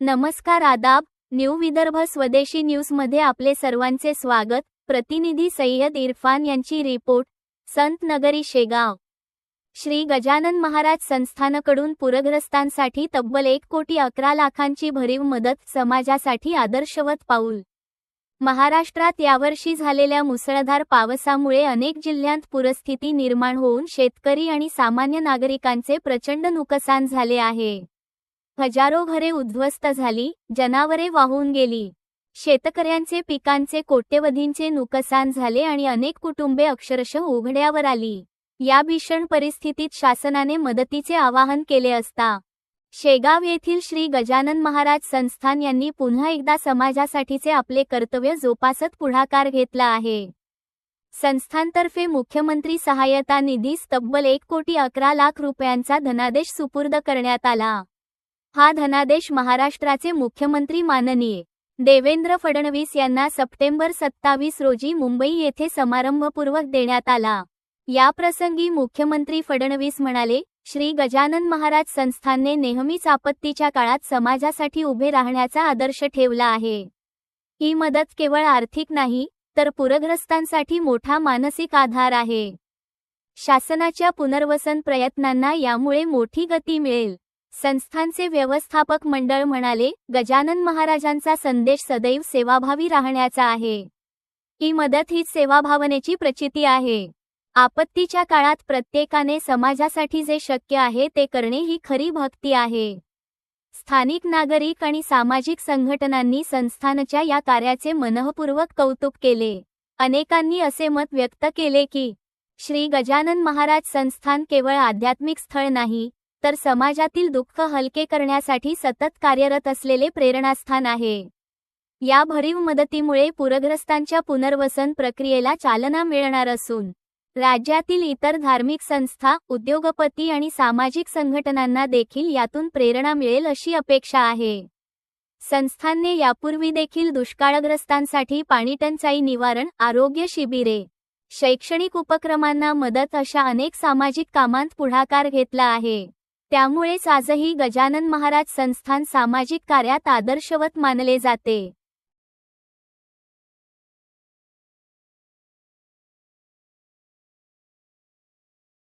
नमस्कार आदाब न्यू विदर्भ स्वदेशी न्यूजमध्ये आपले सर्वांचे स्वागत. प्रतिनिधी सय्यद इरफान यांची रिपोर्ट संत नगरी शेगाव. श्री गजानन महाराज संस्थानकडून पूरग्रस्तांसाठी तब्बल एक कोटी अकरा लाखांची भरीव मदत समाजासाठी आदर्शवत पाऊल. महाराष्ट्रात यावर्षी झालेल्या मुसळधार पावसामुळे अनेक जिल्ह्यांत पूरस्थिती निर्माण होऊन शेतकरी आणि सामान्य नागरिकांचे प्रचंड नुकसान झाले आहे. हजारो घरे उद्ध्वस्त झाली जनावरे वाहून गेली. शेतकऱ्यांचे पिकांचे कोट्यवधींचे नुकसान झाले आणि अनेक कुटुंबे अक्षरशः उघड्यावर आली. या भीषण परिस्थितीत शासनाने मदतीचे आवाहन केले असता शेगाव येथील श्री गजानन महाराज संस्थान यांनी पुन्हा एकदा समाजासाठीचे आपले कर्तव्य जोपासत पुढाकार घेतला आहे. संस्थांतर्फे मुख्यमंत्री सहाय्यता निधीस तब्बल एक कोटी अकरा लाख रुपयांचा धनादेश सुपूर्द करण्यात आला. हा धनादेश महाराष्ट्राचे मुख्यमंत्री माननीय देवेंद्र फडणवीस यांना सप्टेंबर सत्तावीस रोजी मुंबई येथे समारंभपूर्वक देण्यात आला. याप्रसंगी मुख्यमंत्री फडणवीस म्हणाले श्री गजानन महाराज संस्थानने नेहमीच आपत्तीच्या काळात समाजासाठी उभे राहण्याचा आदर्श ठेवला आहे. ही मदत केवळ आर्थिक नाही तर पूरग्रस्तांसाठी मोठा मानसिक आधार आहे. शासनाच्या पुनर्वसन प्रयत्नांना यामुळे मोठी गती मिळेल. संस्थांचे व्यवस्थापक मंडळ म्हणाले गजानन महाराजांचा संदेश सदैव सेवाभावी राहण्याचा आहे. ही मदत ही सेवाभावनेची प्रचिती आहे. आपत्तीच्या काळात प्रत्येकाने समाजासाठी जे शक्य आहे ते करणे ही खरी भक्ती आहे. स्थानिक नागरिक आणि सामाजिक संघटनांनी संस्थानच्या या कार्याचे मनःपूर्वक कौतुक केले. अनेकांनी असे मत व्यक्त केले की श्री गजानन महाराज संस्थान केवळ आध्यात्मिक स्थळ नाही तर समाजातील दुःख हलके करण्यासाठी सतत कार्यरत असलेले प्रेरणास्थान आहे. या भरीव मदतीमुळे पूरग्रस्तांच्या पुनर्वसन प्रक्रियेला चालना मिळणार असून राज्यातील इतर धार्मिक संस्था उद्योगपती आणि सामाजिक संघटनांना देखील यातून प्रेरणा मिळेल अशी अपेक्षा आहे. संस्थांनी यापूर्वी देखील दुष्काळग्रस्तांसाठी पाणीटंचाई निवारण आरोग्य शिबिरे शैक्षणिक उपक्रमांना मदत अशा अनेक सामाजिक कामांत पुढाकार घेतला आहे. त्यामुळेच आजही गजानन महाराज संस्थान सामाजिक कार्यात आदर्शवत मानले जाते.